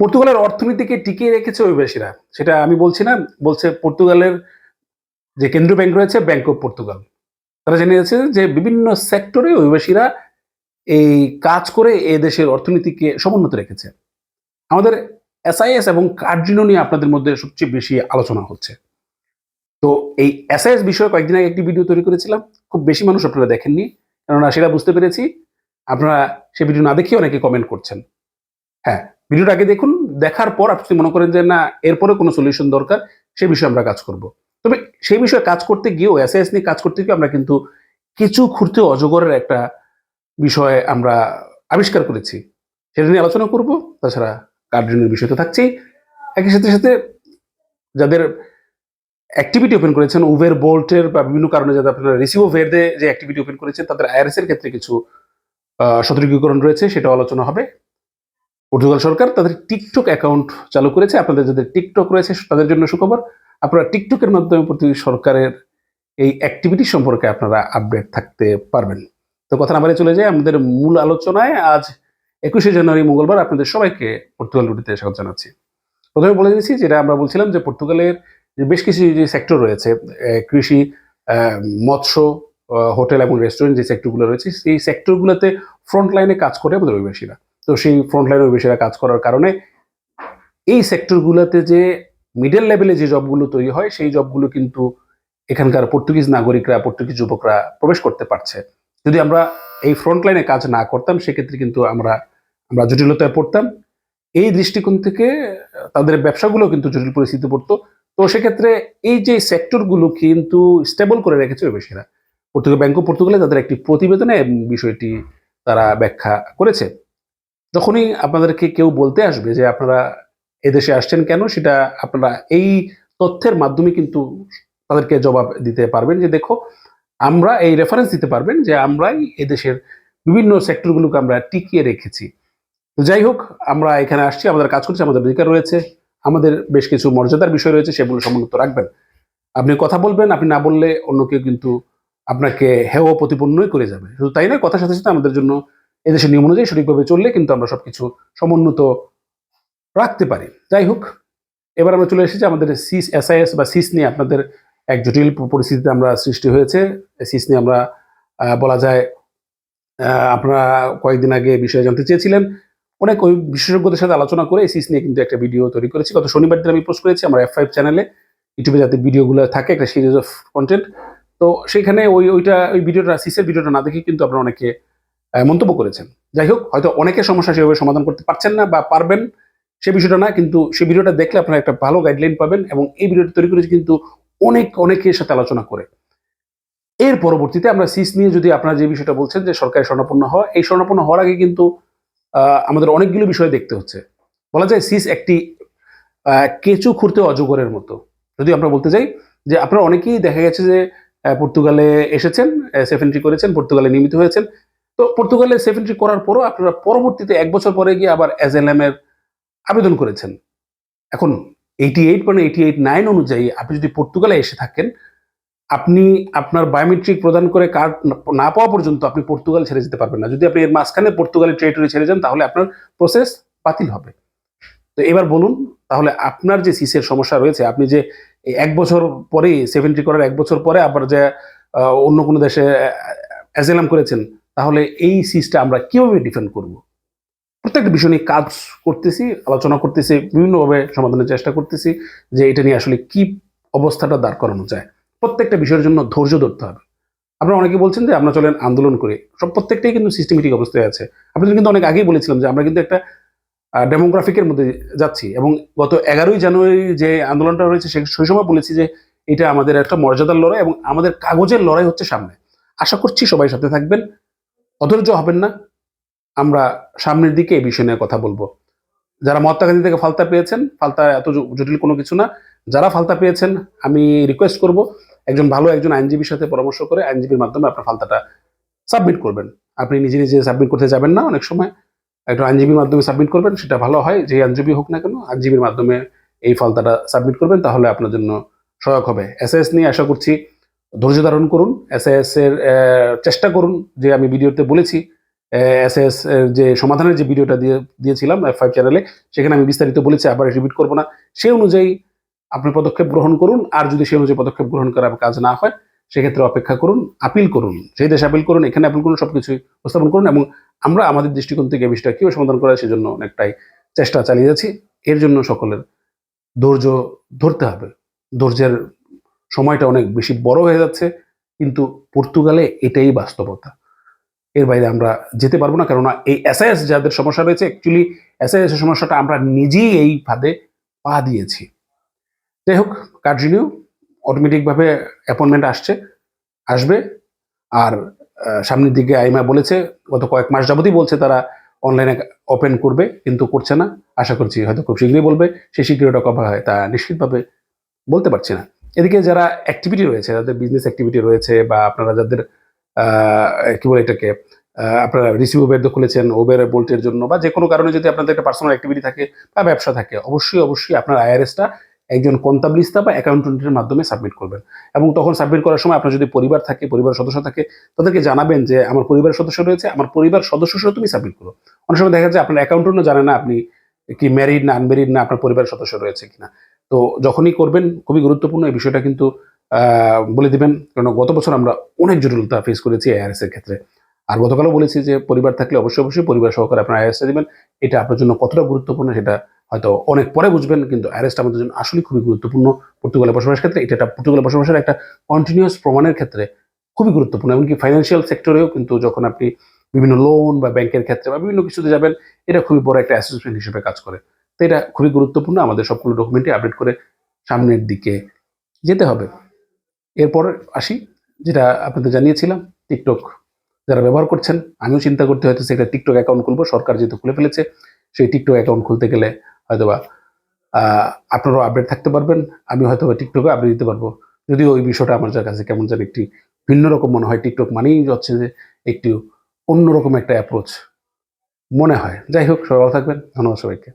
পর্তুগালের অর্থনীতিকে টিকিয়ে রেখেছে অভিবাসীরা। সেটা আমি বলছি না, বলছে পর্তুগালের যে কেন্দ্রীয় ব্যাংক রয়েছে ব্যাংক অফ পর্তুগাল তারা জেনে জানিয়েছে যে বিভিন্ন সেক্টরে অভিবাসীরা এই কাজ করে এ দেশের অর্থনীতিকে সমুন্নত রেখেছে। আমাদের এসআইএস এবং কার্ডিনো নিয়ে আপনাদের মধ্যে সবচেয়ে বেশি আলোচনা হচ্ছে। তো এই এসআইএস বিষয়ে কয়েকদিন আগে একটি ভিডিও তৈরি করেছিলাম। খুব বেশি মানুষ আপনারা দেখেননি, কেননা সেটা বুঝতে পেরেছি। আপনারা সে ভিডিও না দেখে অনেকে কমেন্ট করছেন। হ্যাঁ ভিডিওটা আগে দেখুন, দেখার পর আপনি মনে করেন যে না এরপরে কোনো সলিউশন দরকার, সে বিষয়ে আমরা কাজ করব। তবে সেই বিষয়ে কাজ করতে গিয়েও এসআইএস নিয়ে কাজ করতে গিয়ে আমরা কিন্তু কিছু খুঁড়তে অজগরের একটা বিষয়ে আমরা আবিষ্কার করেছি। সেটা নিয়ে আলোচনা করব, তাছাড়া কার্ডিনের বিষয় তো থাকছেই। একই সাথে সাথে যাদের অ্যাক্টিভিটি ওপেন করেছেন, উবের বোল্টের বা বিভিন্ন কারণে যাদের আপনারা রিসিভ ভেদে যে অ্যাক্টিভিটি ওপেন করেছেন, তাদের আইআরএস এর ক্ষেত্রে কিছু সতর্কীকরণ রয়েছে সেটা আলোচনা হবে। পর্তুগাল সরকার তাদের টিকটক অ্যাকাউন্ট চালু করেছে। আপনাদের যাদের টিকটক রয়েছে, তাদের জন্য সুখবর। আপনারা টিকটকের মাধ্যমে প্রতি সরকারের এই অ্যাক্টিভিটি সম্পর্কে আপনারা আপডেট থাকতে পারবেন। তো কথা না চলে যায় আমাদের মূল আলোচনায়। আজ একুশে জানুয়ারি, মঙ্গলবার আপনাদের সবাইকে পর্তুগাল রুটিতে স্বাগত জানাচ্ছি। প্রথমে বলে দিয়েছি যেটা আমরা বলছিলাম যে পর্তুগালের যে বেশ কিছু যে সেক্টর রয়েছে কৃষি মৎস্য হোটেল এবং রেস্টুরেন্ট যে সেক্টরগুলো রয়েছে, সেই সেক্টরগুলোতে ফ্রন্ট লাইনে কাজ করে আমাদের অভিবাসীরা। তো সেই ফ্রন্ট লাইনে অভিবাসীরা কাজ করার কারণে এই সেক্টরগুলোতে যে মিডল লেভেলে যে জবগুলো তৈরি হয়, সেই জবগুলো কিন্তু এখানকার পর্তুগিজ নাগরিকরা পর্তুগিজ যুবকরা প্রবেশ করতে পারছে। যদি আমরা এই ফ্রন্ট লাইনে কাজ না করতাম, সেক্ষেত্রে কিন্তু আমরা আমরা জটিলতায় পড়তাম। এই দৃষ্টিকোণ থেকে তাদের ব্যবসাগুলো কিন্তু জটিল পরিস্থিতি পড়তো। তো সেক্ষেত্রে এই যে সেক্টরগুলো কিন্তু স্টেবল করে রেখেছে অভিবাসীরা। পর্তুগাল ব্যাংক অফ পর্তুগালে তাদের একটি প্রতিবেদনে বিষয়টি তারা ব্যাখ্যা করেছে। যখনই আপনাদেরকে কেউ বলতে আসবে যে আপনারা এদেশে আসছেন কেন? সেটা আপনারা এই তথ্যের মাধ্যমে কিন্তু তাদেরকে জবাব দিতে পারবেন যে দেখো, আমরা এই রেফারেন্স দিতে পারবেন যে আমরাই এদেশের বিভিন্ন সেক্টরগুলোকে আমরা টিকিয়ে রেখেছি। তো যাই হোক, আমরা এখানে আসছি, আমাদের কাজ করছি, আমাদের অধিকার রয়েছে, আমাদের বেশ কিছু মর্যাদার বিষয় রয়েছে সেগুলো সমুন্নত রাখবেন। আপনি কথা বলবেন, আপনি না বললে অন্য কেউ কিন্তু আপনাকে হেয় প্রতিপন্নই করে যাবে। শুধু তাই নয়, কথার সাথে সাথে আমাদের জন্য এদেশের নিয়ম অনুযায়ী সঠিকভাবে চললে কিন্তু আমরা সবকিছু সমুন্নত রাখতে পারি। যাই হোক, এবার আমরা চলে এসেছি আমাদের সিস এসআইএস বা সিস নিয়ে আপনাদের এক জটিল পরিস্থিতিতে আমরা সৃষ্টি হয়েছে। সিস নিয়ে আমরা বলা যায় আপনারা কয়েকদিন আগে বিষয়ে জানতে চেয়েছিলেন। অনেক ওই বিশেষজ্ঞদের সাথে আলোচনা করে এই সিস নিয়ে কিন্তু একটা ভিডিও তৈরি করেছি। গত শনিবার দিন আমি পোস্ট করেছি আমার এফ ফাইভ চ্যানেলে। ইউটিউবে যাতে ভিডিওগুলো থাকে, একটা সিরিজ অফ কন্টেন্ট। তো সেখানে ওই, ওইটা, ওই ভিডিওটা, সিসের ভিডিওটা না দেখে কিন্তু আপনারা অনেকে মন্তব্য করেছেন। যাই হোক, হয়তো অনেকের সমস্যা সেভাবে সমাধান করতে পারছেন না বা পারবেন সে বিষয়টা না, কিন্তু সে ভিডিওটা দেখলে আপনারা একটা ভালো গাইডলাইন পাবেন এবং এই ভিডিওটা তৈরি করেছি কিন্তু অনেক, অনেকের সাথে আলোচনা করে। এর পরবর্তীতে আমরা সিস নিয়ে যদি আপনারা যে বিষয়টা বলছেন যে সরকারি স্বর্ণাপন্ন হওয়া, এই স্বর্ণাপন্ন হওয়ার আগে কিন্তু আমাদের অনেকগুলো বিষয় দেখতে হচ্ছে। বলা যায় সিস একটি কেঁচু খুঁড়তে অজগরের মতো। যদি আমরা বলতে যাই যে আপনারা অনেকেই দেখা গেছে যে পর্তুগালে এসেছেন সেফ এন্ট্রি করেছেন, পর্তুগালে নিয়মিত হয়েছেন। তো পর্তুগালে সেফ এন্ট্রি করার পরও আপনারা পরবর্তীতে এক বছর পরে গিয়ে আবার এজ এল এম এর আবেদন করেছেন। এখন এইটি এইট মানে এইটি এইট নাইন অনুযায়ী আপনি যদি পর্তুগালে এসে থাকেন, আপনি আপনার বায়োমেট্রিক প্রদান করে কার্ড না পাওয়া পর্যন্ত আপনি পর্তুগাল ছেড়ে যেতে পারবেন না। যদি আপনি এর মাঝখানে পর্তুগালের টেরিটরি ছেড়ে যান, তাহলে আপনার প্রসেস বাতিল হবে। তো এবার বলুন, তাহলে আপনার যে সিসের সমস্যা রয়েছে, আপনি যে এক বছর পরেই সেভেন্টি করার এক বছর পরে আবার যে অন্য কোনো দেশে অ্যাজেলাম করেছেন তাহলে এই সিজটা আমরা কীভাবে ডিফেন্ড করব? প্রত্যেকটা বিষয় নিয়ে কাজ করতেছি, আলোচনা করতেছি, বিভিন্নভাবে সমাধানের চেষ্টা করতেছি যে এটা নিয়ে আসলে কি অবস্থাটা দাঁড় করানো যায়। প্রত্যেকটা বিষয়ের জন্য ধৈর্য ধরতে হবে। আপনারা অনেকে বলছেন যে আমরা চলেন আন্দোলন করে। সব প্রত্যেকটাই কিন্তু সিস্টেমেটিক অবস্থায় আছে। আপনাদের কিন্তু অনেক আগেই বলেছিলাম যে আমরা কিন্তু একটা ডেমোগ্রাফিকের মধ্যে যাচ্ছি এবং গত এগারোই জানুয়ারি যে আন্দোলনটা হয়েছে সে সেই সময় বলেছি যে এটা আমাদের একটা মর্যাদার লড়াই এবং আমাদের কাগজের লড়াই হচ্ছে সামনে। আশা করছি সবাই সাথে থাকবেন। অধৈর্য হবেন না। আমরা সামনের দিকে এই বিষয় নিয়ে কথা বলব। যারা মহাত্মা গান্ধী থেকে ফালতা পেয়েছেন, ফালতা এত জটিল কোনো কিছু না। যারা ফালতা পেয়েছেন, আমি রিকোয়েস্ট করব একজন ভালো একজন আইনজীবীর সাথে পরামর্শ করে আইনজীবীর মাধ্যমে আপনার ফালতাটা সাবমিট করবেন। আপনি নিজে নিজে সাবমিট করতে যাবেন না অনেক সময়। একটা আইনজীবীর মাধ্যমে সাবমিট করবেন, সেটা ভালো হয়। যে আইনজীবী হোক না কেন, আইনজীবীর মাধ্যমে এই ফালতাটা সাবমিট করবেন, তাহলে আপনার জন্য সহায়ক হবে। এস নিয়ে আশা করছি ধৈর্য ধারণ করুন এস এর চেষ্টা করুন যে আমি ভিডিওতে বলেছি এস এস যে সমাধানের যে ভিডিওটা দিয়ে, দিয়েছিলাম এফ ফাইভ চ্যানেলে সেখানে আমি বিস্তারিত বলেছি, আবার রিপিট করব না। সেই অনুযায়ী আপনি পদক্ষেপ গ্রহণ করুন, আর যদি সেই অনুযায়ী পদক্ষেপ গ্রহণ করার কাজ না হয়, সেক্ষেত্রে অপেক্ষা করুন আপিল করুন। সেই দেশে আপিল করুন, এখানে আপিল করুন, সবকিছুই উপস্থাপন করুন, এবং আমরা আমাদের দৃষ্টিকোণ থেকে বিষয়টা কীভাবে সমাধান করা সেজন্য অনেকটাই চেষ্টা চালিয়ে যাচ্ছি। এর জন্য সকলের ধৈর্য ধরতে হবে। ধৈর্যের সময়টা অনেক বেশি বড় হয়ে যাচ্ছে, কিন্তু পর্তুগালে এটাই বাস্তবতা। এর বাইরে আমরা যেতে পারব না, কেননা এই এসআইএস যাদের সমস্যা রয়েছে অ্যাকচুয়ালি এসআইএস এর সমস্যাটা আমরা নিজেই এই ফাঁদে পা দিয়েছি। যাই হোক কার্জিনিউ অটোমেটিকভাবে অ্যাপয়েন্টমেন্ট আসছে, আসবে। আর সামনের দিকে আইমা বলেছে, গত কয়েক মাস যাবতই বলছে তারা অনলাইনে ওপেন করবে, কিন্তু করছে না। আশা করছি হয়তো খুব শীঘ্রই বলবে, সে সেই শীঘ্রটা কবে হয়, তা নিশ্চিতভাবে বলতে পারছি না। এদিকে যারা অ্যাক্টিভিটি রয়েছে, যাদের বিজনেস অ্যাক্টিভিটি রয়েছে বা আপনারা যাদের কি বলে এটাকে আপনারা রিসিভ উবের খুলেছেন উবের বোল্টের জন্য বা যে কোনো কারণে যদি আপনাদের একটা পার্সোনাল অ্যাক্টিভিটি থাকে বা ব্যবসা থাকে, অবশ্যই অবশ্যই আপনার আইআরএসটা একজন কন্তাবলিস্তা বা অ্যাকাউন্টেন্টের মাধ্যমে সাবমিট করবেন। এবং তখন সাবমিট করার সময় আপনার যদি পরিবার থাকে পরিবার সদস্য থাকে, তাদেরকে জানাবেন যে আমার পরিবার সদস্য রয়েছে, আমার পরিবার সদস্য সহ তুমি সাবমিট করো। অনেক সময় দেখা যায় আপনার অ্যাকাউন্টেন্টও জানে না আপনি কি ম্যারিড না আনম্যারিড না আপনার পরিবারের সদস্য রয়েছে কিনা। তো যখনই করবেন, খুবই গুরুত্বপূর্ণ এই বিষয়টা কিন্তু বলে দিবেন। কারণ গত বছর আমরা অনেক জটিলতা ফেস করেছি আইআরএস এর ক্ষেত্রে। আর গতকালও বলেছি যে পরিবার থাকলে অবশ্যই অবশ্যই পরিবার সহকারে আপনার আইআরএসটা দিবেন। এটা আপনার জন্য কতটা গুরুত্বপূর্ণ সেটা হয়তো অনেক পরে বুঝবেন, কিন্তু আইআরএসটা আমাদের জন্য আসলে খুবই গুরুত্বপূর্ণ। পর্তুগালে বসবাসের ক্ষেত্রে এটা একটা, পর্তুগালে বসবাসের একটা কন্টিনিউয়াস প্রমাণের ক্ষেত্রে খুবই গুরুত্বপূর্ণ। এমনকি ফাইন্যান্সিয়াল সেক্টরেও কিন্তু যখন আপনি বিভিন্ন লোন বা ব্যাংকের ক্ষেত্রে বা বিভিন্ন কিছুতে যাবেন, এটা খুবই বড় একটা অ্যাসেসমেন্ট হিসেবে কাজ করে। তো এটা খুবই গুরুত্বপূর্ণ। আমাদের সবগুলো ডকুমেন্টই আপডেট করে সামনের দিকে যেতে হবে। এরপর আসি, যেটা আপনাদের জানিয়েছিলাম টিকটক যারা ব্যবহার করছেন, আমিও চিন্তা করতে হয়তো সেটা টিকটক অ্যাকাউন্ট খুলবো। সরকার যেহেতু খুলে ফেলেছে, সেই টিকটক অ্যাকাউন্ট খুলতে গেলে হয়তোবা আপনারাও আপডেট থাকতে পারবেন। আমি হয়তো টিকটকে আপডেট দিতে পারব। যদিও ওই বিষয়টা আমার কাছে কেমন যেন একটি ভিন্ন রকম মনে হয়। টিকটক মানেই হচ্ছে যে একটু অন্যরকম একটা অ্যাপ্রোচ মনে হয়। যাই হোক, সবাই ভালো থাকবেন। ধন্যবাদ সবাইকে।